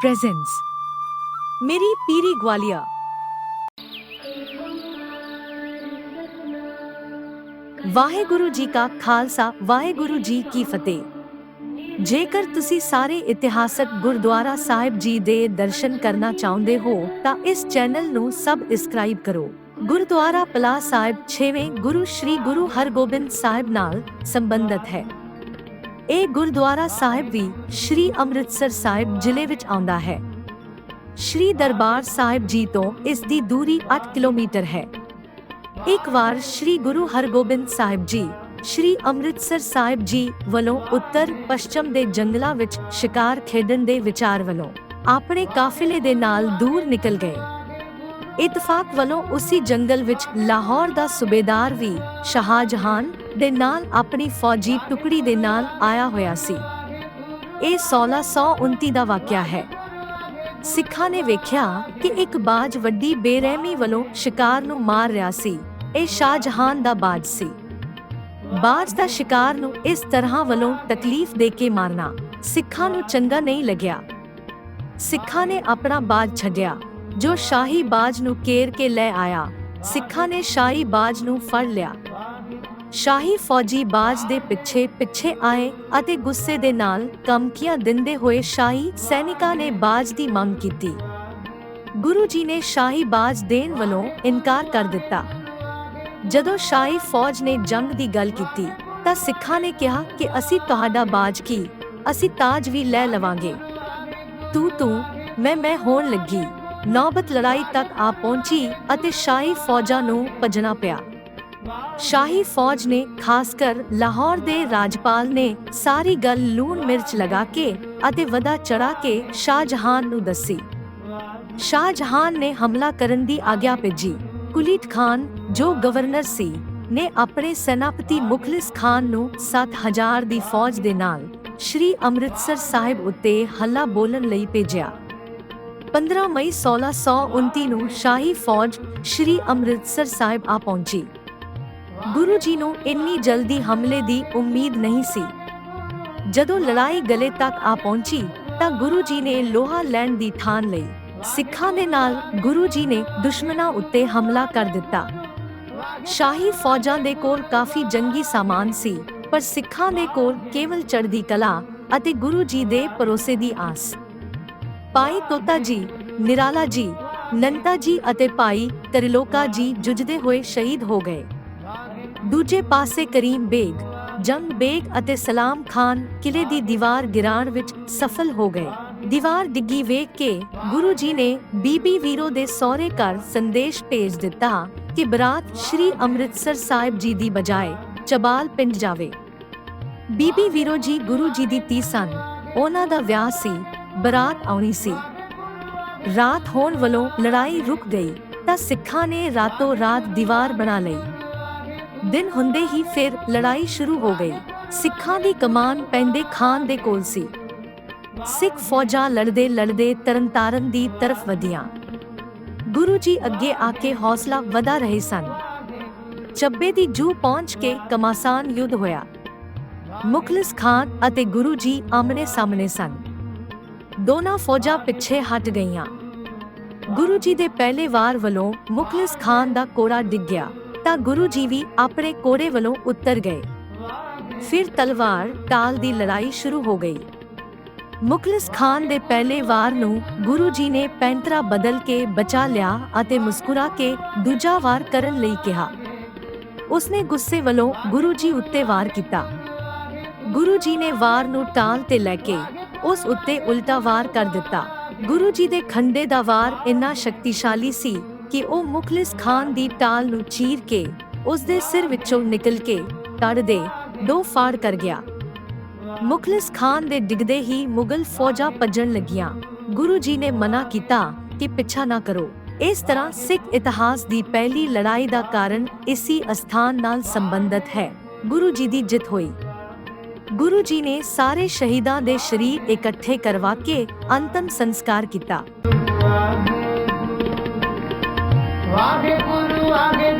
presents ਮੇਰੀ ਪੀਰੀ ਗਵਾਲੀਆ ਵਾਹਿਗੁਰੂ ਜੀ ਕਾ ਖਾਲਸਾ ਵਾਹਿਗੁਰੂ ਜੀ ਕੀ ਫਤਿਹ ਜੇਕਰ ਤੁਸੀਂ ਸਾਰੇ ਇਤਿਹਾਸਕ ਗੁਰਦੁਆਰਾ ਸਾਹਿਬ ਜੀ ਦੇ ਦਰਸ਼ਨ ਕਰਨਾ ਚਾਹੁੰਦੇ ਹੋ ਤਾਂ ਇਸ ਚੈਨਲ ਨੂੰ ਸਬਸਕ੍ਰਾਈਬ ਕਰੋ ਗੁਰਦੁਆਰਾ ਪਲਾ ਸਾਹਿਬ 6ਵੇਂ ਗੁਰੂ ਸ੍ਰੀ ਗੁਰੂ ਹਰਗੋਬਿੰਦ ਸਾਹਿਬ ਨਾਲ ਸੰਬੰਧਿਤ ਹੈ ਇਹ ਗੁਰਦੁਆਰਾ ਸਾਹਿਬ ਵੀ ਸ੍ਰੀ ਅੰਮ੍ਰਿਤਸਰ ਸਾਹਿਬ ਜ਼ਿਲ੍ਹੇ ਵਿੱਚ ਆਉਂਦਾ ਹੈ। ਸ੍ਰੀ ਦਰਬਾਰ ਸਾਹਿਬ ਜੀ ਤੋਂ ਇਸ ਦੀ ਦੂਰੀ 8 ਕਿਲੋਮੀਟਰ ਹੈ। ਇੱਕ ਵਾਰ ਸ੍ਰੀ ਗੁਰੂ ਹਰਗੋਬਿੰਦ ਸਾਹਿਬ ਜੀ, ਸ੍ਰੀ ਅੰਮ੍ਰਿਤਸਰ ਸਾਹਿਬ ਜੀ ਵੱਲੋਂ ਉੱਤਰ ਪੱਛਮ ਦੇ ਜੰਗਲਾਂ ਵਿੱਚ ਸ਼ਿਕਾਰ ਖੇਡਣ ਦੇ ਵਿਚਾਰ ਵੱਲੋਂ ਆਪਣੇ ਕਾਫਿਲੇ ਦੇ ਨਾਲ ਦੂਰ ਨਿਕਲ ਗਏ। ਇਤਫਾਕ ਵੱਲੋਂ ਉਸੇ ਜੰਗਲ ਵਿੱਚ ਲਾਹੌਰ ਦਾ ਸੂਬੇਦਾਰ ਵੀ ਸ਼ਾਹਜਹਾਨ ਦੇ ਨਾਲ ਆਪਣੀ ਫੌਜੀ ਟੁਕੜੀ ਦੇ ਨਾਲ ਆਇਆ ਹੋਇਆ ਸੀ। ਇਹ 1629 ਦਾ ਵਾਕਿਆ ਹੈ। ਸਿੱਖਾਂ ਨੇ ਵੇਖਿਆ ਕਿ ਇੱਕ ਬਾਜ ਵੱਡੀ ਬੇਰਹਿਮੀ ਵੱਲੋਂ ਸ਼ਿਕਾਰ ਨੂੰ ਮਾਰ ਰਿਹਾ ਸੀ। ਇਹ ਸ਼ਾਹਜਹਾਨ ਦਾ ਬਾਜ ਸੀ। ਬਾਜ ਦਾ ਸ਼ਿਕਾਰ ਨੂੰ ਇਸ ਤਰ੍ਹਾਂ ਵੱਲੋਂ ਤਕਲੀਫ ਦੇ ਕੇ ਮਾਰਨਾ ਸਿੱਖਾਂ ਨੂੰ ਚੰਗਾ ਨਹੀਂ ਲੱਗਿਆ। ਸਿੱਖਾਂ ਨੇ ਆਪਣਾ ਬਾਜ ਛੱਡਿਆ, ਜੋ ਸ਼ਾਹੀ ਬਾਜ ਨੂੰ ਕੇਰ ਕੇ ਲੈ ਆਇਆ। ਸਿੱਖਾਂ ਨੇ ਸ਼ਾਹੀ ਬਾਜ ਨੂੰ ਫੜ ਲਿਆ। ਸ਼ਾਹੀ ਫੌਜੀ ਬਾਜ ਦੇ ਪਿੱਛੇ ਪਿੱਛੇ ਆਏ ਅਤੇ ਗੁੱਸੇ ਦੇ ਨਾਲ ਕਮਕੀਆਂ ਦਿੰਦੇ ਹੋਏ ਸ਼ਾਹੀ ਸੈਨਿਕਾਂ ਨੇ ਬਾਜ ਦੀ ਮੰਗ ਕੀਤੀ। ਗੁਰੂ ਜੀ ਨੇ ਸ਼ਾਹੀ ਬਾਜ ਦੇਣ ਵੱਲੋਂ ਇਨਕਾਰ ਕਰ ਦਿੱਤਾ। ਜਦੋਂ ਸ਼ਾਹੀ ਫੌਜ ਨੇ ਜੰਗ ਦੀ ਗੱਲ ਕੀਤੀ, ਤਾਂ ਸਿੱਖਾਂ ਨੇ ਕਿਹਾ ਕਿ ਅਸੀਂ ਤੁਹਾਡਾ ਬਾਜ ਕੀ? ਅਸੀਂ ਤਾਜ ਵੀ ਲੈ ਲਵਾਂਗੇ। ਤੂੰ ਤੂੰ, ਮੈਂ ਮੈਂ ਹੋਣ ਲੱਗੀ। ਨੌਬਤ ਲੜਾਈ ਤੱਕ ਆ ਪਹੁੰਚੀ ਅਤੇ ਸ਼ਾਹੀ ਫੌਜਾਂ ਨੂੰ ਭਜਣਾ ਪਿਆ। ਸ਼ਾਹੀ ਫੌਜ ਨੇ ਖਾਸ ਕਰ ਲਾਹੌਰ ਦੇ ਰਾਜਪਾਲ ਨੇ, ਸਾਰੀ ਗੱਲ ਲੂਣ ਮਿਰਚ ਲਗਾ ਕੇ ਅਤੇ ਵਦਾ ਚੜਾ ਕੇ ਸ਼ਾਹਜਹਾਨ ਨੂੰ ਦੱਸੀ। ਸ਼ਾਹਜਹਾਨ ਨੇ ਹਮਲਾ ਕਰਨ ਦੀ ਆਗਿਆ ਭੇਜੀ। ਕੁਲੀਤ ਖਾਨ, ਜੋ ਗਵਰਨਰ ਸੀ, ਨੇ ਆਪਣੇ ਸੈਨਾਪਤੀ ਮੁਖਲਿਸ ਖਾਨ ਨੂੰ 7000 ਦੀ ਫੌਜ ਦੇ ਨਾਲ ਸ਼੍ਰੀ ਅੰਮ੍ਰਿਤਸਰ ਸਾਹਿਬ ਉੱਤੇ ਹੱਲਾ ਬੋਲਣ ਲਈ ਭੇਜਿਆ। 15 ਮਈ 1629 ਨੂੰ ਸ਼ਾਹੀ ਫੌਜ ਸ਼੍ਰੀ ਅੰਮ੍ਰਿਤਸਰ ਸਾਹਿਬ ਆ ਪਹੁੰਚੀ। ਗੁਰੂ ਜੀ ਨੂੰ ਇੰਨੀ ਜਲਦੀ ਹਮਲੇ ਦੀ ਉਮੀਦ ਨਹੀਂ ਸੀ। ਜਦੋਂ ਲੜਾਈ ਗਲੇ ਤੱਕ ਆ ਪਹੁੰਚੀ, ਤਾਂ ਗੁਰੂ ਜੀ ਨੇ ਲੋਹਾ ਲੈਣ ਦੀ ਠਾਣ ਲਈ ਸਿੱਖਾਂ ਦੇ ਨਾਲ ਗੁਰੂ ਜੀ ਨੇ ਦੁਸ਼ਮਣਾਂ ਉੱਤੇ ਹਮਲਾ ਕਰ ਦਿੱਤਾ। ਸ਼ਾਹੀ ਫੌਜਾਂ ਦੇ ਕੋਲ ਕਾਫੀ ਜੰਗੀ ਸਾਮਾਨ ਸੀ, ਪਰ ਸਿੱਖਾਂ ਦੇ ਕੋਲ ਕੇਵਲ ਚੜ੍ਹਦੀ ਕਲਾ ਅਤੇ ਗੁਰੂ ਜੀ ਦੇ ਭਰੋਸੇ ਦੀ ਆਸ। ਭਾਈ ਤੋਤਾ ਜੀ, ਨਿਰਾਲਾ ਜੀ, ਨੰਤਾ ਜੀ ਅਤੇ ਭਾਈ ਤ੍ਰਿਲੋਕਾ ਜੀ ਜੁਝਦੇ ਹੋਏ ਸ਼ਹੀਦ ਹੋ ਗਏ। ਦੂਜੇ ਪਾਸੇ ਕਰੀਮ ਬੇਗ, ਜੰਗ ਬੇਗ ਅਤੇ ਸਲਾਮ ਖਾਨ ਕਿਲੇ ਦੀ ਦੀਵਾਰ ਗਿਰਾਣ ਵਿੱਚ ਸਫਲ ਹੋ ਗਏ। ਦੀਵਾਰ ਡਿੱਗੀ ਵੇਖ ਕੇ ਗੁਰੂ ਜੀ ਨੇ ਬੀਬੀ ਵੀਰੋ ਦੇ ਸਹੁਰੇ ਘਰ ਸੰਦੇਸ਼ ਭੇਜ ਦਿੱਤਾ ਕਿ ਬਰਾਤ ਸ਼੍ਰੀ ਅੰਮ੍ਰਿਤਸਰ ਸਾਹਿਬ ਜੀ ਦੀ ਬਜਾਏ ਚਬਾਲ ਪਿੰਡ ਜਾਵੇ। ਬੀਬੀ ਵੀਰੋ ਜੀ ਗੁਰੂ ਜੀ ਦੀ ਧੀ ਸਨ। ਉਹਨਾਂ ਦਾ ਵਿਆਹ ਸੀ, ਬਰਾਤ ਆਉਣੀ ਸੀ। ਰਾਤ ਹੋਣ ਵੱਲੋਂ ਲੜਾਈ ਰੁਕ ਗਈ ਤਾਂ ਸਿੱਖਾਂ ਨੇ ਰਾਤੋਂ ਰਾਤ ਦੀਵਾਰ ਬਣਾ ਲਈ। ਦਿਨ ਹੁੰਦੇ ਹੀ ਫਿਰ ਲੜਾਈ ਸ਼ੁਰੂ ਹੋ ਗਈ। ਸਿੱਖਾਂ ਦੀ ਕਮਾਨ ਪੈਂਦੇ ਖਾਨ ਦੇ ਕੋਲ ਸੀ। ਸਿੱਖ ਫੌਜਾਂ ਲੜਦੇ ਲੜਦੇ ਤਰਨਤਾਰਨ ਦੀ ਤਰਫ ਵਧੀਆਂ। ਗੁਰੂ ਜੀ ਅੱਗੇ ਆ ਕੇ ਹੌਸਲਾ ਵਧਾ ਰਹੇ ਸਨ। ਚੱਬੇ ਦੀ ਜੂ ਪਹੁੰਚ ਕੇ ਕਮਾਸਾਨ ਯੁੱਧ ਹੋਇਆ। ਮੁਖਲਿਸ ਖਾਨ ਅਤੇ ਗੁਰੂ ਜੀ ਆਮਣੇ ਸਾਹਮਣੇ ਸਨ। ਦੋਨਾਂ ਫੌਜਾਂ ਪਿੱਛੇ ਹਟ ਗਈਆਂ। ਗੁਰੂ ਜੀ ਦੇ ਪਹਿਲੇ ਵਾਰ ਵੱਲੋਂ ਮੁਖਲਿਸ ਖਾਨ ਦਾ ਕੋੜਾ ਡਿੱਗ ਗਿਆ। ਤਾਂ ਗੁਰੂ ਜੀ ਵੀ ਆਪਣੇ ਕੋੜੇ ਵੱਲੋਂ ਉੱਤਰ ਗਏ। ਫਿਰ ਤਲਵਾਰ ਟਾਲ ਦੀ ਲੜਾਈ ਸ਼ੁਰੂ ਹੋ ਗਈ। ਮੁਖਲਿਸ ਖਾਨ ਦੇ ਪਹਿਲੇ ਵਾਰ ਨੂੰ ਗੁਰੂ ਜੀ ਨੇ ਪੈਂਤਰਾ ਬਦਲ ਕੇ ਬਚਾ ਲਿਆ ਅਤੇ ਮੁਸਕਰਾ ਕੇ ਦੂਜਾ ਵਾਰ ਕਰਨ ਲਈ ਕਿਹਾ। ਉਸਨੇ ਗੁੱਸੇ ਵੱਲੋਂ ਗੁਰੂ ਜੀ ਉੱਤੇ ਵਾਰ ਕੀਤਾ। ਗੁਰੂ ਜੀ ਨੇ ਵਾਰ ਨੂੰ ਟਾਲ ਤੇ ਲੈ ਕੇ ਉਸ ਉੱਤੇ ਉਲਟਾ ਵਾਰ ਕਰ ਦਿੱਤਾ। ਗੁਰੂ ਜੀ ਦੇ ਖੰਡੇ ਦਾ ਵਾਰ ਇੰਨਾ ਸ਼ਕਤੀਸ਼ਾਲੀ ਸੀ ਕਿ ਉਹ ਮੁਖਲਿਸ ਖਾਨ ਦੀ ਟਾਲ ਨੂੰ ਚੀਰ ਕੇ ਉਸ ਦੇ ਸਿਰ ਵਿੱਚੋਂ ਨਿਕਲ ਕੇ ਤੜ ਦੇ ਦੋ ਫਾੜ ਕਰ ਗਿਆ। ਮੁਖਲਿਸ ਖਾਨ ਦੇ ਡਿੱਗਦੇ ਹੀ ਮੁਗਲ ਫੌਜਾਂ ਭੱਜਣ ਲੱਗੀਆਂ। ਗੁਰੂ ਜੀ ਨੇ ਮਨਾ ਕੀਤਾ ਕਿ ਪਿੱਛਾ ਨਾ ਕਰੋ। ਇਸ ਤਰ੍ਹਾਂ ਸਿੱਖ ਇਤਿਹਾਸ ਦੀ ਪਹਿਲੀ ਲੜਾਈ ਦਾ ਕਾਰਨ ਇਸੀ ਅਸਥਾਨ ਨਾਲ ਸੰਬੰਧਿਤ ਹੈ। ਗੁਰੂ ਜੀ ਦੀ ਜਿੱਤ ਹੋਈ। ਗੁਰੂ ਜੀ ਨੇ ਸਾਰੇ ਸ਼ਹੀਦਾਂ ਦੇ ਸ਼ਰੀਰ ਇਕੱਠੇ ਕਰਵਾ ਕੇ ਅੰਤਮ ਸੰਸਕਾਰ ਕੀਤਾ। ਵਾਹਿਗੁਰੂ ਆਗੇ